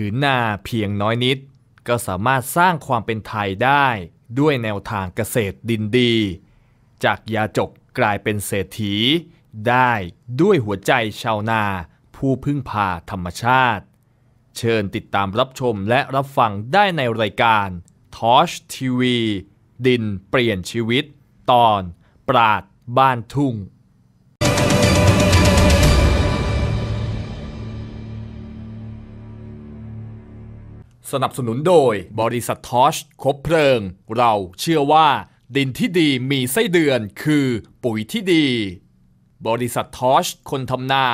ผืนนาเพียงน้อยนิด ก็สามารถสร้างความเป็นไทยได้ด้วยแนวทางเกษตรดินดี จากยาจกกลายเป็นเศรษฐี ได้ด้วยหัวใจชาวนาผู้พึ่งพาธรรมชาติ เชิญติดตามรับชมและรับฟังได้ในรายการทอชทีวีดินเปลี่ยนชีวิต ตอนปราดบ้านทุ่ง สนับสนุนโดย บริษัททอชคบเพลิง เราเชื่อว่าดินที่ดีมีไส้เดือนคือปุ๋ยที่ดี บริษัททอชคนทำนา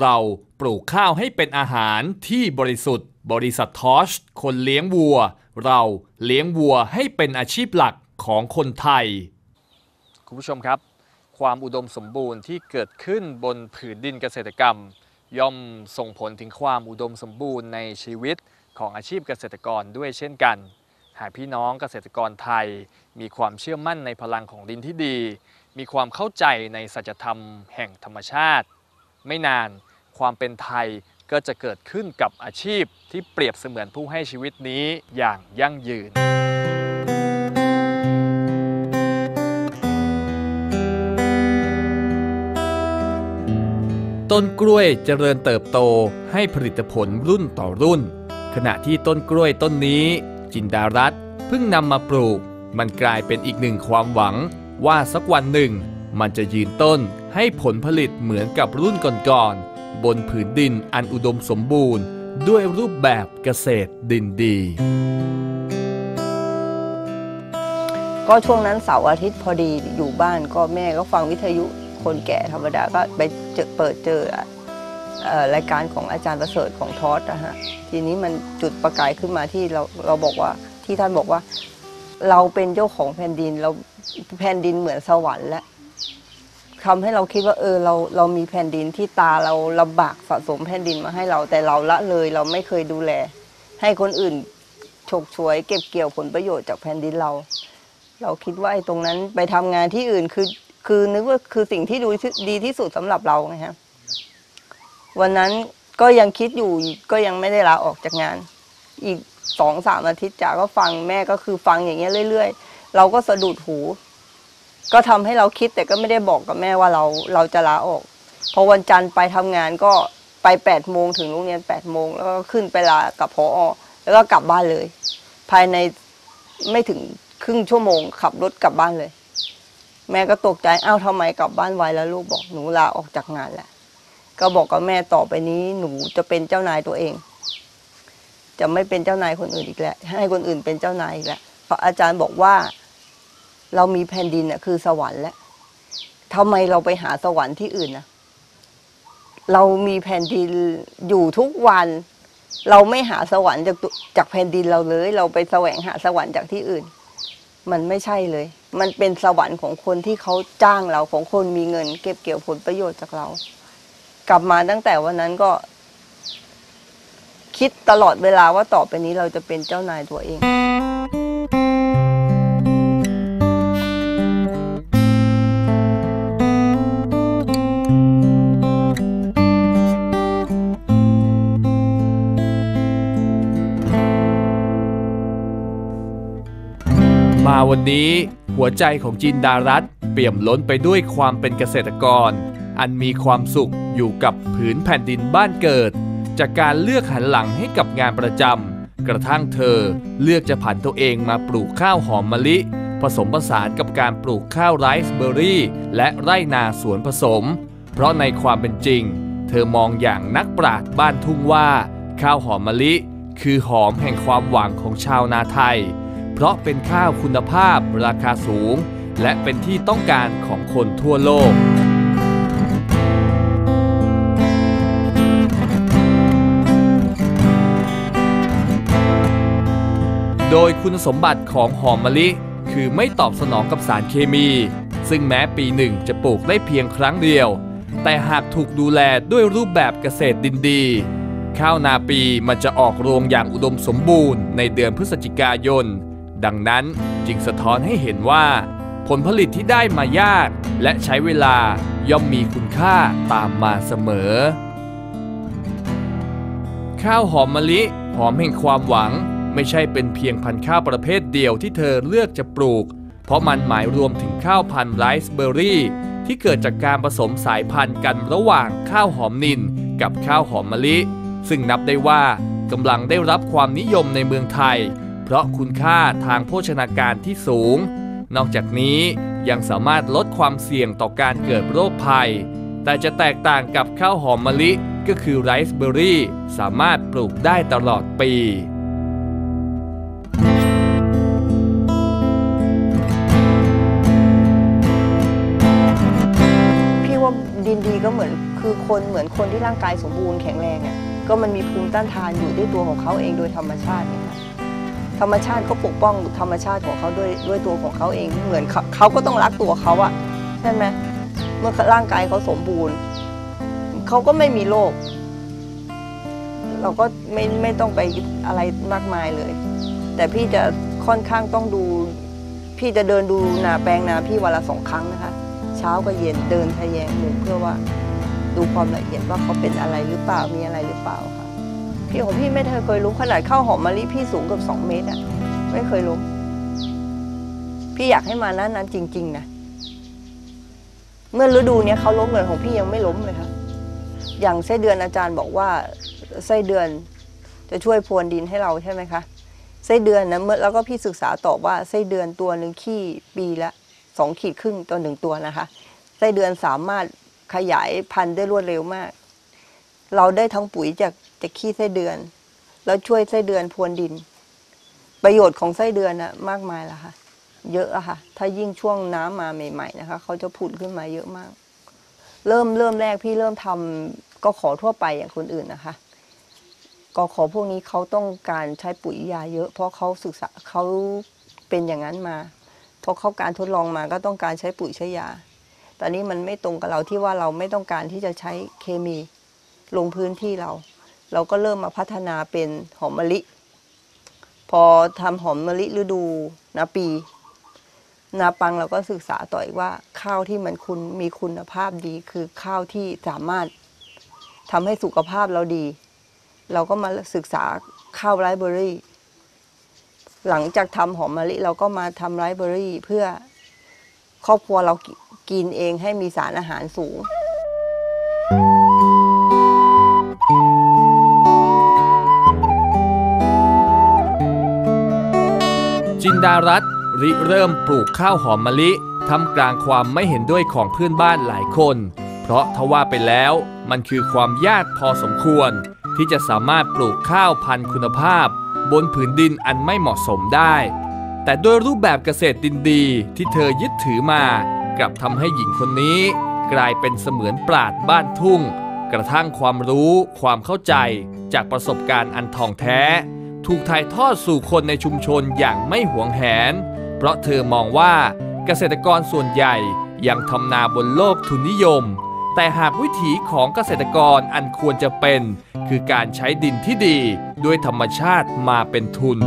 เราปลูกข้าวให้เป็นอาหารที่บริสุทธิ์ บริษัททอชคนเลี้ยงวัว เราเลี้ยงวัวให้เป็นอาชีพหลักของคนไทย คุณผู้ชมครับ ความอุดมสมบูรณ์ที่เกิดขึ้นบนผืนดินเกษตรกรรม ย่อมส่งผลถึงความอุดมสมบูรณ์ในชีวิต ของอาชีพเกษตรกรด้วยเช่นกัน หากพี่น้องเกษตรกรไทย มีความเชื่อมั่นในพลังของดินที่ดี มีความเข้าใจในสัจธรรมแห่งธรรมชาติ ไม่นานความเป็นไทยก็จะเกิดขึ้นกับอาชีพที่เปรียบเสมือนผู้ให้ชีวิตนี้อย่างยั่งยืน ต้นกล้วยเจริญเติบโตให้ผลิตผลรุ่นต่อรุ่น ขณะที่ต้นกล้วยต้นนี้ จินดารัตเพิ่งนำมาปลูก มันกลายเป็นอีกหนึ่งความหวัง ว่าสักวันหนึ่ง มันจะยืนต้นให้ผลผลิตเหมือนกับรุ่นก่อนๆบนผืนดินอันอุดมสมบูรณ์ ด้วยรูปแบบเกษตรดินดี ก็ช่วงนั้นเสาร์อาทิตย์พอดีอยู่บ้านก็แม่ก็ฟังวิทยุคนแก่ธรรมดาก็ไปเจอเปิดเจอ รายการของอาจารย์ประเสริฐของทอสนะฮะทีนี้มันจุดประกายขึ้นมาที่เราเราบอกว่าที่ท่านบอกว่า เราเป็นเจ้าของแผ่นดินเราแผ่นดินเหมือนสวรรค์แล้วทำให้เราคิดว่าเออเราเรามีแผ่นดินที่ตาเราลำบากสะสมแผ่นดินมาให้เราแต่เราละเลยเราไม่เคยดูแล ให้คนอื่นฉกฉวย เก็บเกี่ยวผลประโยชน์จากแผ่นดินเรา เราคิดว่าไอ้ตรงนั้นไปทำงานที่อื่นคือ คือนึกว่าคือสิ่งที่ดูดีที่สุดสำหรับเราไงฮะ วันนั้นก็ยังคิดอยู่ก็ยังไม่ได้ลาออกจากงาน อีกสองสามอาทิตย์จ๋าก็ฟังแม่ก็คือฟังอย่างเงี้ยเรื่อย ๆ เราก็สะดุดหู ก็ทำให้เราคิดแต่ก็ไม่ได้บอกกับแม่ว่าเราเราจะลาออก พอวันจันทร์ไปทำงานก็ไปแปดโมงถึงโรงเรียนแปดโมงแล้วก็ขึ้นไปลากับพอแล้วก็กลับบ้านเลย ภายในไม่ถึงครึ่งชั่วโมง ขับรถกลับบ้านเลย แม่ก็ตกใจอ้าวทำไมกลับบ้านไวแล้วลูกบอกหนูลาออกจากงานแหละ ก็บอกกับแม่ต่อไปนี้หนูจะเป็นเจ้านายตัวเอง จะไม่เป็นเจ้านายคนอื่นอีกแล้ว ให้คนอื่นเป็นเจ้านายอีกแล้วเพราะอาจารย์บอกว่าเรามีแผ่นดินน่ะคือสวรรค์แล้วทำไมเราไปหาสวรรค์ที่อื่นนะเรามีแผ่นดินอยู่ทุกวัน เราไม่หาสวรรค์จากจากแผ่นดินเราเลย เราไปแสวงหาสวรรค์จากที่อื่น มันไม่ใช่เลย มันเป็นสวรรค์ของคนที่เขาจ้างเราของคนมีเงิน เก็บเกี่ยวผลประโยชน์จากเรา กลับมาตั้งแต่วันนั้นก็ คิดตลอดเวลาว่าต่อไปนี้เราจะเป็นเจ้านายตัวเองมาวันนี้หัวใจของจินดารัตเปี่ยมล้นไปด้วยความเป็นเกษตรกร อันมีความสุขอยู่กับผืนแผ่นดินบ้านเกิด จากการเลือกหันหลังให้กับงานประจำกระทั่งเธอเลือกจะผันตัวเองมาปลูกข้าวหอมมะลิ ผสมผสานกับการปลูกข้าวไรซ์เบอร์รี่ และไร่นาสวนผสม เพราะในความเป็นจริง เธอมองอย่างนักปราชญ์บ้านทุ่งว่า ข้าวหอมมะลิ คือหอมแห่งความหวังของชาวนาไทย เพราะเป็นข้าวคุณภาพราคาสูง และเป็นที่ต้องการของคนทั่วโลก โดยคุณสมบัติของหอมมะลิ คือไม่ตอบสนองกับสารเคมี ซึ่งแม้ปีหนึ่งจะปลูกได้เพียงครั้งเดียว แต่หากถูกดูแลด้วยรูปแบบเกษตรดินดี ข้าวนาปีมันจะออกรวงอย่างอุดมสมบูรณ์ในเดือนพฤศจิกายน ดังนั้นจึงสะท้อนให้เห็นว่า ผลผลิตที่ได้มายาก และใช้เวลาย่อมมีคุณค่าตามมาเสมอ ข้าวหอมมะลิ หอมแห่งความหวัง ไม่ใช่เป็นเพียงพันธุ์ข้าวประเภทเดียวที่เธอเลือกจะปลูก เพราะมันหมายรวมถึงข้าวพันธุ์ไรซ์เบอร์รี่ที่เกิดจากการผสมสายพันธุ์กันระหว่างข้าวหอมนินกับข้าวหอมมะลิ ซึ่งนับได้ว่ากำลังได้รับความนิยมในเมืองไทย เพราะคุณค่าทางโภชนาการที่สูง นอกจากนี้ยังสามารถลดความเสี่ยงต่อการเกิดโรคภัย แต่จะแตกต่างกับข้าวหอมมะลิก็คือไรซ์เบอร์รี่สามารถปลูกได้ตลอดปี อนคนที่ร่างกายสมบูรณ์แข็งแรงอะก็มันมีภูมิต้านทานอยู่ด้วยตัวของเขาเองโดยธรรมชาติเนี่ยค่ะธรรมชาติก็ปกป้องธรรมชาติของเขาด้วยด้วยตัวของเขาเองเหมือนเขาเขาก็ต้องรักตัวเขาอะใช่ไหมเมื่อร่างกายเขาสมบูรณ์เขาก็ไม่มีโรคเราก็ไม่ไม่ต้องไปอะไรมากมายเลย แต่พี่จะค่อนข้างต้องดู พี่จะเดินดูนาแปลงนาพี่วันละสองครั้งนะคะ เช้ากับเย็นเดินทะแยงมุมเพื่อว่า ดูความละเอียดว่าเขาเป็นอะไรหรือเปล่ามีอะไรหรือเปล่าค่ะพี่ของพี่ไม่เคยรู้ขนาดข้าวหอมมะลิพี่สูงเกือบสองเมตรอะไม่เคยล้มพี่อยากให้มาหน้านั้นจริง ๆ นะเมื่อฤดูเนี้ยเขาล้มเลยของพี่ยังไม่ล้มเลยค่ะอย่างไส้เดือนอาจารย์บอกว่าไส้เดือนจะช่วยพรวนดินให้เราใช่ไหมคะไส้เดือนนะเมื่อแล้วก็พี่ศึกษาต่อว่าไส้เดือนตัวหนึ่งขี้ปีละสองขีดครึ่งต่อหนึ่งตัวนะคะไส้เดือนสามารถ ขยายพันธุ์ได้รวดเร็วมาก เราได้ทั้งปุ๋ยจากจากขี้ไส้เดือน แล้วช่วยไส้เดือนพรวนดิน ประโยชน์ของไส้เดือนนะมากมายละค่ะ เยอะอะค่ะ ถ้ายิ่งช่วงน้ำมาใหม่ๆนะคะเขาจะผุดขึ้นมาเยอะมาก เริ่มเริ่มแรกพี่เริ่มทำก็ขอทั่วไปอย่างคนอื่นนะคะก็ขอพวกนี้เขาต้องการใช้ปุ๋ยยาเยอะ เพราะเขาศึกษาเขาเป็นอย่างนั้นมา เพราะเขาการทดลองมาก็ต้องการใช้ปุ๋ยใช้ยา ตอนนี้มันไม่ตรงกับเราที่ว่าเราไม่ต้องการที่จะใช้เคมีลงพื้นที่เรา เราก็เริ่มมาพัฒนาเป็นหอมมะลิ พอทำหอมมะลิฤดูนาปี นาปังเราก็ศึกษาต่ออีกว่าข้าวที่มันคุณมีคุณภาพดี คือข้าวที่สามารถทำให้สุขภาพเราดี เราก็มาศึกษาข้าวไรซ์เบอรี่ หลังจากทำหอมมะลิเราก็มาทำไรซ์เบอรี่เพื่อครอบครัวเรา กินเองให้มีสารอาหารสูง จินดารัตน์ริเริ่มปลูกข้าวหอมมะลิทำกลางความไม่เห็นด้วยของเพื่อนบ้านหลายคน เพราะทว่าไปแล้วมันคือความยากพอสมควร ที่จะสามารถปลูกข้าวพันธุ์คุณภาพ บนผืนดินอันไม่เหมาะสมได้ แต่โดยรูปแบบเกษตรดินดีที่เธอยึดถือมา กลับทำให้หญิงคนนี้ กลายเป็นเสมือนปราดบ้านทุ่ง กระทั่งความรู้ความเข้าใจจากประสบการณ์อันทองแท้ ถูกถ่ายทอดสู่คนในชุมชนอย่างไม่หวงแหน เพราะเธอมองว่าเกษตรกรส่วนใหญ่ยังทำนาบนโลกทุนนิยม แต่หากวิถีของเกษตรกรอันควรจะเป็น คือการใช้ดินที่ดีด้วยธรรมชาติมาเป็นทุน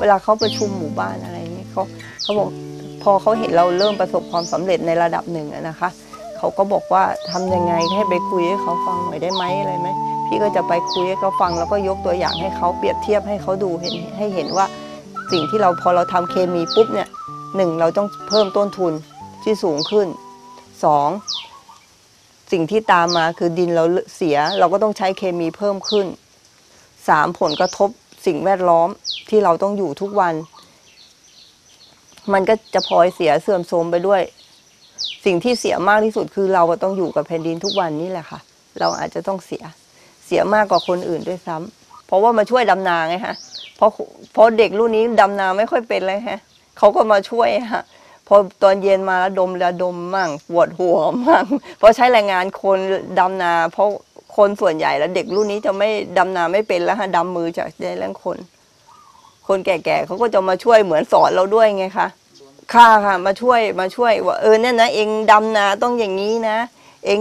เวลาเขาประชุมหมู่บ้านอะไรอย่างนี้เขาเขาบอกพอเขาเห็นเราเริ่มประสบความสำเร็จในระดับหนึ่งนะคะเขาก็บอกว่าทำยังไงให้ไปคุยให้เขาฟังหน่อยได้ไหมอะไรไหมพี่ก็จะไปคุยให้เขาฟังแล้วก็ยกตัวอย่างให้เขาเปรียบเทียบให้เขาดูเห็นให้เห็นว่าสิ่งที่เราพอเราทำเคมีปุ๊บเนี่ยหนึ่งเราต้องเพิ่มต้นทุนที่สูงขึ้นสองสิ่งที่ตามมาคือดินเราเสีย เราก็ต้องใช้เคมีเพิ่มขึ้นสามผลกระทบ สิ่งแวดล้อมที่เราต้องอยู่ทุกวัน มันก็จะพลอยเสียเสื่อมโทรมไปด้วย สิ่งที่เสียมากที่สุดคือเราต้องอยู่กับแผ่นดินทุกวันนี่แหละค่ะ เราอาจจะต้องเสียเสียมากกว่าคนอื่นด้วยซ้ำเพราะว่ามาช่วยดำนาไงฮะเพราะเพราะเด็กรุ่นนี้ดำนาไม่ค่อยเป็นเลยฮะเขาก็มาช่วยฮะพอตอนเย็นมาแล้วดมระดมมั่งปวดหัวมั่งเพราะใช้แรงงานคนดำนา เพราะ คนส่วนใหญ่แล้วเด็กรุ่นนี้จะไม่ดำนาไม่เป็นแล้วฮะดำมือจากได้แรงคน คนแก่ๆเขาก็จะมาช่วยเหมือนสอนเราด้วยไงคะค่ะค่ะมาช่วยมาช่วยว่าเออเนี่ยนะเองดำนาต้องอย่างนี้นะ เอง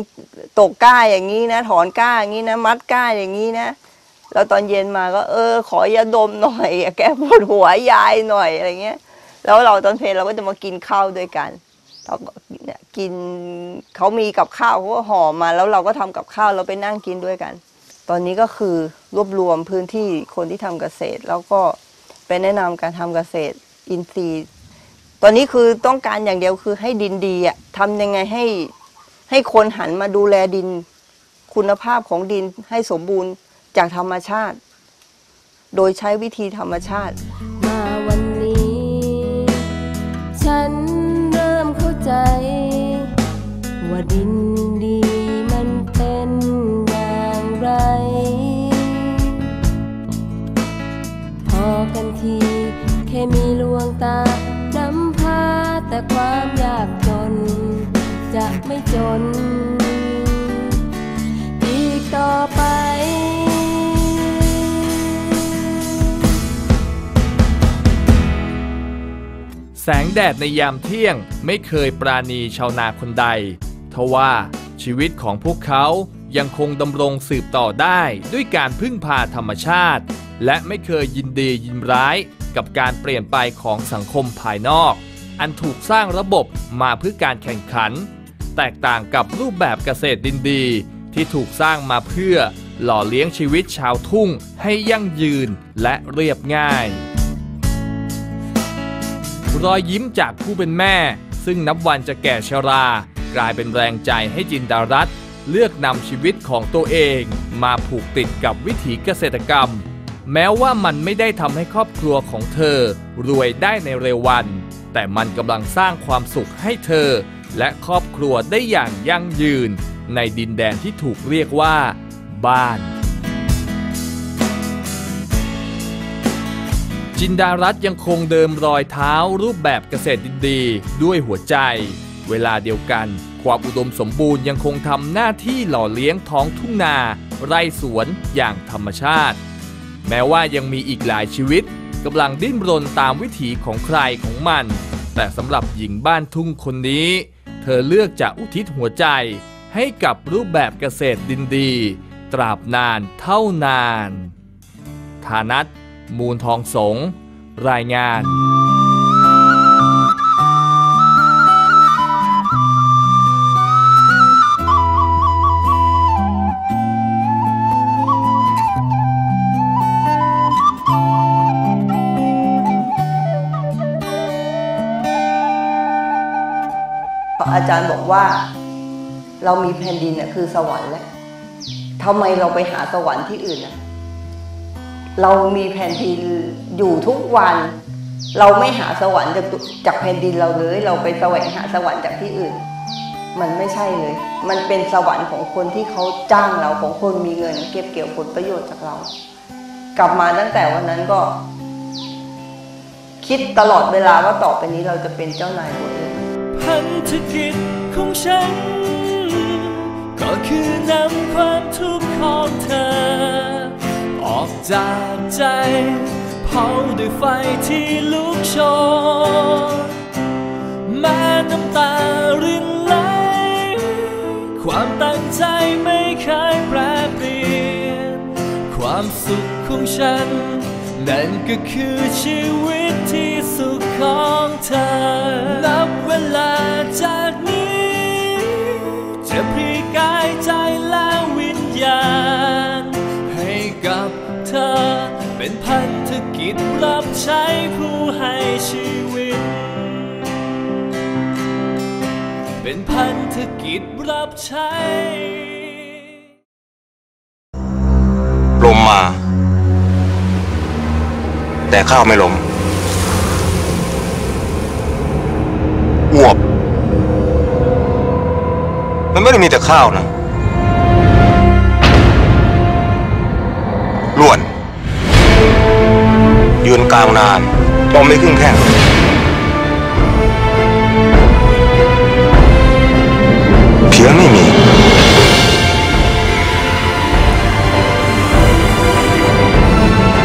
ตกก้าอย่างนี้นะ ถอนก้าอย่างนี้นะ มัดก้าอย่างนี้นะแล้วตอนเย็นมาก็ เออ ขอยาดมหน่อยแก้ปวดหัวยายหน่อยอะไรเงี้ย แล้วเราตอนเพลเราก็จะมากินข้าวด้วยกัน เราก็กินเขามีกับข้าวเขาก็ห่อมาแล้วเราก็ทำกับข้าวเราไปนั่งกินด้วยกัน ตอนนี้ก็คือรวบรวมพื้นที่คนที่ทำเกษตร แล้วก็ไปแนะนำการทำเกษตรอินทรีย์ ตอนนี้คือต้องการอย่างเดียวคือให้ดินดีอะทำยังไงให้ให้คนหันมาดูแลดินคุณภาพของดินให้สมบูรณ์จากธรรมชาติ โดยใช้วิธีธรรมชาติ ใจว่าดินดีมันเป็นอย่างไร พอกันทีแค่มีลวงตานำพาแต่ความยากจน จะไม่จน สงแดดในยามเที่ยงไม่เคยปราณีชาวนาคนใด ทว่าชีวิตของพวกเขายังคงดำรงสืบต่อได้ด้วยการพึ่งพาธรรมชาติ และไม่เคยยินดียินร้ายกับการเปลี่ยนไปของสังคมภายนอก อันถูกสร้างระบบมาเพื่อการแข่งขัน แตกต่างกับรูปแบบเกษตรดินดี ที่ถูกสร้างมาเพื่อหล่อเลี้ยงชีวิตชาวทุ่งให้ยั่งยืนและเรียบง่าย รอยยิ้มจากผู้เป็นแม่ ซึ่งนับวันจะแก่ชรา กลายเป็นแรงใจให้จินดารัตเลือกนำชีวิตของตัวเอง มาผูกติดกับวิถีเกษตรกรรม แม้ว่ามันไม่ได้ทำให้ครอบครัวของเธอ รวยได้ในเร็ววัน แต่มันกำลังสร้างความสุขให้เธอ และครอบครัวได้อย่างยั่งยืน ในดินแดนที่ถูกเรียกว่า บ้าน จินดารัตยังคงเดิมรอยเท้ารูปแบบเกษตรดินดีด้วยหัวใจ เวลาเดียวกัน ความอุดมสมบูรณ์ยังคงทำหน้าที่หล่อเลี้ยงท้องทุ่งนา ไร่สวนอย่างธรรมชาติ แม้ว่ายังมีอีกหลายชีวิตกำลังดิ้นรนตามวิถีของใครของมัน แต่สำหรับหญิงบ้านทุ่งคนนี้ เธอเลือกจะอุทิศหัวใจ ให้กับรูปแบบเกษตรดินดี ตราบนานเท่านาน ฐานัท มูลทองสง รายงานอาจารย์บอกว่าเรามีแผ่นดินน่ะคือสวรรค์แล้วทำไมเราไปหาสวรรค์ที่อื่นน่ะ เรามีแผ่นดินอยู่ทุกวัน เราไม่หาสวรรค์จากจากแผ่นดินเราเลย เราไปแสวงหาสวรรค์จากที่อื่น มันไม่ใช่เลย มันเป็นสวรรค์ของคนที่เขาจ้างเราของคนมีเงิน เก็บเกี่ยวผลประโยชน์จากเรา กลับมาตั้งแต่วันนั้นก็ คิดตลอดเวลาว่าต่อไปนี้เราจะเป็นเจ้านายตัวเองพันธกิจของฉัน ก็คือนำความทุกข์ของเธอ จากใจเผาด้วยไฟที่ลุกโชนแม้น้ำตารินไหลความตั้งใจไม่เคยแปรเปลี่ยน ความสุขของฉัน นั่นก็คือชีวิตที่สุขของเธอ นับเวลาจากนี้จ เป็นพันธกิจรับใช้ผู้ให้ชีวิต เป็นพันธกิจรับใช้ลมมา แต่ข้าวไม่ลมอวบมันไม่ได้มีแต่ข้าวนะ ยืนกลางนานตอมไม่ขึ้นแข้งเพียงไม่มี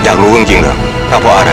อยากรู้จริงๆเหรอถ้าเพราะอะไร